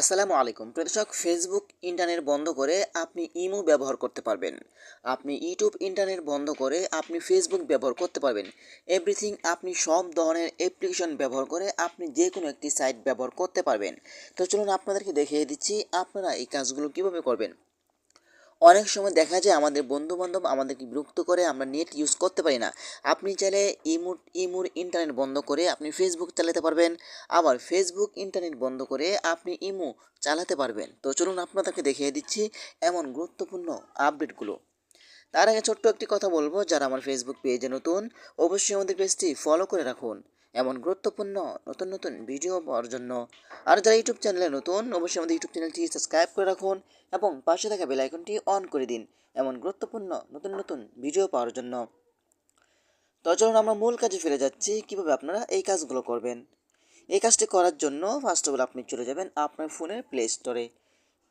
আসসালামু আলাইকুম। প্রদর্শক ফেসবুক ইন্টারনেট বন্ধ করে আপনি ইমো ব্যবহার করতে পারবেন। আপনি ইউটিউব ইন্টারনেট বন্ধ করে আপনি ফেসবুক ব্যবহার করতে পারবেন। এভরিথিং আপনি সব ধরনের অ্যাপ্লিকেশন ব্যবহার করে আপনি যে কোনো একটি সাইট ব্যবহার করতে পারবেন। তো চলুন আপনাদেরকে দেখিয়ে দিচ্ছি আপনারা এই কাজগুলো কীভাবে করবেন। অনেক সময় দেখা যায় আমাদের বন্ধু বান্ধব আমাদেরকে বিরক্ত করে, আমরা নেট ইউজ করতে পারি না। আপনি চাইলে ইমুর ইমুর ইন্টারনেট বন্ধ করে আপনি ফেসবুক চালাতে পারবেন, আবার ফেসবুক ইন্টারনেট বন্ধ করে আপনি ইমো চালাতে পারবেন। তো চলুন আপনাদেরকে দেখিয়ে দিচ্ছি এমন গুরুত্বপূর্ণ আপডেটগুলো তার আগে ছোট্ট একটি কথা বলব, যারা আমার ফেসবুক পেজে নতুন, অবশ্যই আমাদের পেজটি ফলো করে রাখুন। এমন গুরুত্বপূর্ণ নতুন নতুন ভিডিও পাওয়ার জন্য। আর যারা ইউটিউব চ্যানেলে নতুন, অবশ্যই আমাদের ইউটিউব চ্যানেলটি সাবস্ক্রাইব করে রাখুন এবং পাশে থাকা বেল আইকনটি অন করে দিন এমন গুরুত্বপূর্ণ নতুন নতুন ভিডিও পাওয়ার জন্য। তো চলুন আমরা মূল কাজে ফিরে যাচ্ছি, কীভাবে আপনারা এই কাজগুলো করবেন? এই কাজটি করার জন্য ফার্স্ট অফ অল আপনি চলে যাবেন আপনার ফোনের প্লে স্টোরে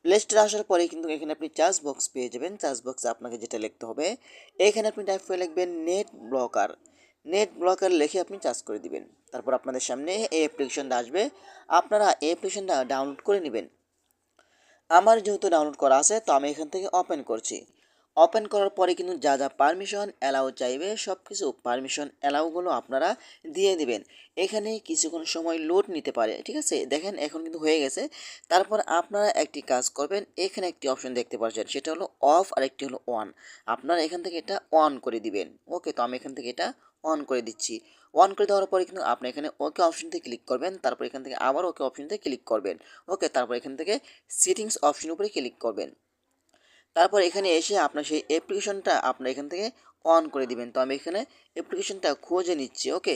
প্লে স্টোরে আসার পরে কিন্তু এখানে আপনি চার্জ বক্স পেয়ে যাবেন। চার্জ বক্সে আপনাকে যেটা লিখতে হবে, এখানে আপনি টাইপ করে লিখবেন নেট ব্লকার নেট ব্লকার লিখে আপনি চার্জ করে দিবেন। তারপর আপনাদের সামনে এই অ্যাপ্লিকেশনটা আসবে। আপনারা এই অ্যাপ্লিকেশনটা ডাউনলোড করে নেবেন। আমার যেহেতু ডাউনলোড করা আছে, তো আমি এখান থেকে ওপেন করছি। ওপেন করার পরে কিন্তু যা যা পারমিশন অ্যালাউ চাইবে সব কিছু পারমিশন অ্যালাউগুলো আপনারা দিয়ে দিবেন। এখানে কিছুক্ষণ সময় লোড নিতে পারে, ঠিক আছে? দেখেন, এখন কিন্তু হয়ে গেছে। তারপর আপনারা একটি কাজ করবেন, এখানে একটি অপশন দেখতে পাচ্ছেন, সেটা হলো অফ আর একটি হলো অন আপনারা এখান থেকে এটা অন করে দিবেন। ওকে তো আমি এখান থেকে এটা অন করে দিচ্ছি। অন করে দেওয়ার পরে কিন্তু আপনি এখানে ওকে অপশনতে ক্লিক করবেন, তারপর এখান থেকে আবার ওকে অপশনতে ক্লিক করবেন। ওকে তারপর এখান থেকে সেটিংস অপশন উপরে ক্লিক করবেন। তারপর এখানে এসে আপনার সেই অ্যাপ্লিকেশনটা আপনার এখান থেকে অন করে দিবেন। তো আমি এখানে অ্যাপ্লিকেশনটা খুঁজে নিচ্ছি ওকে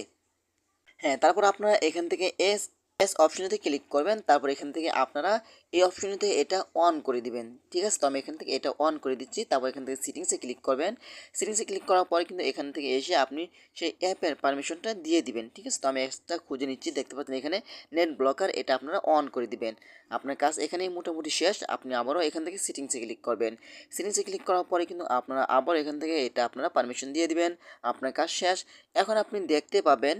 হ্যাঁ তারপর আপনারা এখান থেকে এস এস অপশনেতে ক্লিক করবেন, তারপর এখান থেকে আপনারা এই অপশনেতে এটা অন করে দিবেন, ঠিক আছে? তো আমি এখান থেকে এটা অন করে দিচ্ছি, তারপর এখান থেকে সেটিংসে ক্লিক করবেন। সেটিংসে ক্লিক করার পরে কিন্তু এখান থেকে এসে আপনি সেই অ্যাপের পারমিশনটা দিয়ে দিবেন, ঠিক আছে? তো আমি অ্যাপসটা খুঁজে নিচ্ছি, দেখতে পাচ্ছেন এখানে নেট ব্লকার এটা আপনারা অন করে দিবেন। আপনার কাজ এখানেই মোটামুটি শেষ, আপনি আবারও এখান থেকে সেটিংসে ক্লিক করবেন। সেটিংসে ক্লিক করার পরে কিন্তু আপনারা আবার এখান থেকে এটা আপনারা পারমিশন দিয়ে দিবেন, আপনার কাজ শেষ। এখন আপনি দেখতে পাবেন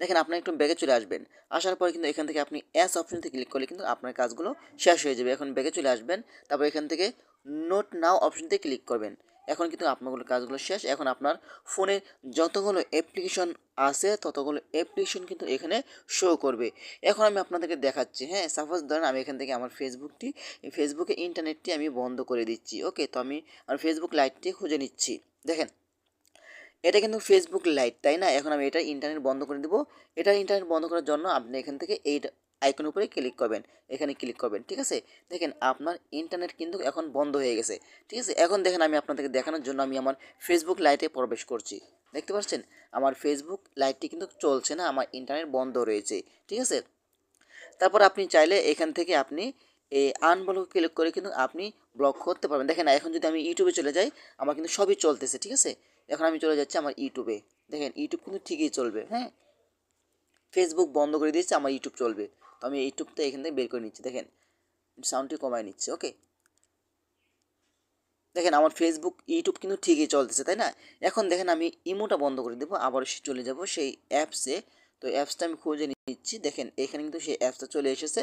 দেখেন আপনি একটু ব্যাগে চলে আসবেন। আসার পরে কিন্তু এখান থেকে আপনি অ্যাস অপশনতে ক্লিক করলে কিন্তু আপনার কাজগুলো শেষ হয়ে যাবে। এখন ব্যাগে চলে আসবেন, তারপর এখান থেকে নোট নাও অপশনতে ক্লিক করবেন। এখন কিন্তু আপনাগুলো কাজগুলো শেষ। এখন আপনার ফোনে যতগুলো অ্যাপ্লিকেশন আছে, ততগুলো অ্যাপ্লিকেশন কিন্তু এখানে শো করবে। এখন আমি আপনাদেরকে দেখাচ্ছি হ্যাঁ সাপোজ ধরেন আমি এখান থেকে আমার ফেসবুকটি ফেসবুকে ইন্টারনেটটি আমি বন্ধ করে দিচ্ছি। ওকে তো আমি আমার ফেসবুক লাইটটি খুঁজে নিচ্ছি। দেখেন এটা কিন্তু ফেসবুক লাইট তাই না? এখন আমি এটা ইন্টারনেট বন্ধ করে দেবো। এটা ইন্টারনেট বন্ধ করার জন্য আপনি এখান থেকে এই আইকন উপরে ক্লিক করবেন। এখানে ক্লিক করবেন, ঠিক আছে? দেখেন আপনার ইন্টারনেট কিন্তু এখন বন্ধ হয়ে গেছে, ঠিক আছে? এখন দেখেন আমি আপনাদেরকে দেখানোর জন্য আমি আমার ফেসবুক লাইটে প্রবেশ করছি। দেখতে পাচ্ছেন? আমার ফেসবুক লাইটটি কিন্তু চলছে না, আমার ইন্টারনেট বন্ধ রয়েছে, ঠিক আছে? তারপর আপনি চাইলে এখান থেকে আপনি এই আনব্লক ক্লিক করে কিন্তু আপনি ব্লক করতে পারবেন। দেখেন, এখন যদি আমি ইউটিউবে চলে যাই, আমার কিন্তু সবই চলতেছে, ঠিক আছে? এখন আমি চলে যাচ্ছি আমার ইউটিউবে দেখেন ইউটিউব কিন্তু ঠিকই চলবে হ্যাঁ? ফেসবুক বন্ধ করে দিয়েছে, আমার ইউটিউব চলবে। তো আমি ইউটিউবটা এখান থেকে বের করে নিচ্ছি, দেখেন। সাউন্ডটি কমায় নিচ্ছে ওকে দেখেন, আমার ফেসবুক ইউটিউব কিন্তু ঠিকই চলতেছে, তাই না? এখন দেখেন, আমি ইমোটা বন্ধ করে দেবো, আবার চলে যাব সেই অ্যাপসে তো অ্যাপসটা আমি খুঁজে নিচ্ছি, দেখেন, এখানে কিন্তু সেই অ্যাপসটা চলে এসেছে।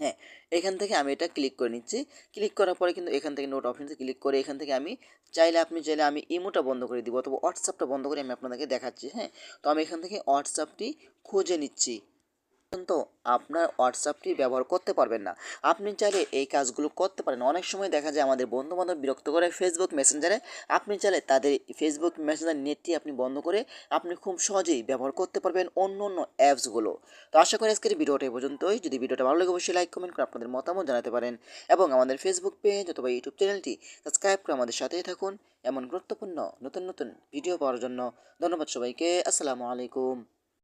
হ্যাঁ এখান থেকে আমি এটা ক্লিক করে নিচ্ছি। ক্লিক করার পরে কিন্তু এখান থেকে নোট অপশনতে ক্লিক করে এখান থেকে আমি চাইলে আপনি চাইলে আমি ইমোটা বন্ধ করে দিব অথবা হোয়াটসঅ্যাপটা বন্ধ করে আমি আপনাদেরকে দেখাচ্ছি হ্যাঁ। তো আমি এখান থেকে হোয়াটসঅ্যাপটি খুঁজে নিচ্ছি। তো আপনার হোয়াটসঅ্যাপটি ব্যবহার করতে পারবেন না। আপনি চাইলে এই কাজগুলো করতে পারেন। অনেক সময় দেখা যায় আমাদের বন্ধু বান্ধব বিরক্ত করে ফেসবুক মেসেঞ্জারে আপনি চাইলে তাদের ফেসবুক মেসেঞ্জার নেটটি আপনি বন্ধ করে আপনি খুব সহজেই ব্যবহার করতে পারবেন অন্য অন্য অ্যাপসগুলো। তো আশা করি আজকের ভিডিওটা এই পর্যন্তই। যদি ভিডিওটা ভালো লাগে, অবশ্যই লাইক কমেন্ট করে আপনাদের মতামত জানাতে পারেন। এবং আমাদের ফেসবুক পেজ অথবা ইউটিউব চ্যানেলটি সাবস্ক্রাইব করে আমাদের সাথেই থাকুন। এমন গুরুত্বপূর্ণ নতুন নতুন ভিডিও পাওয়ার জন্য ধন্যবাদ সবাইকে। আসসালামু আলাইকুম।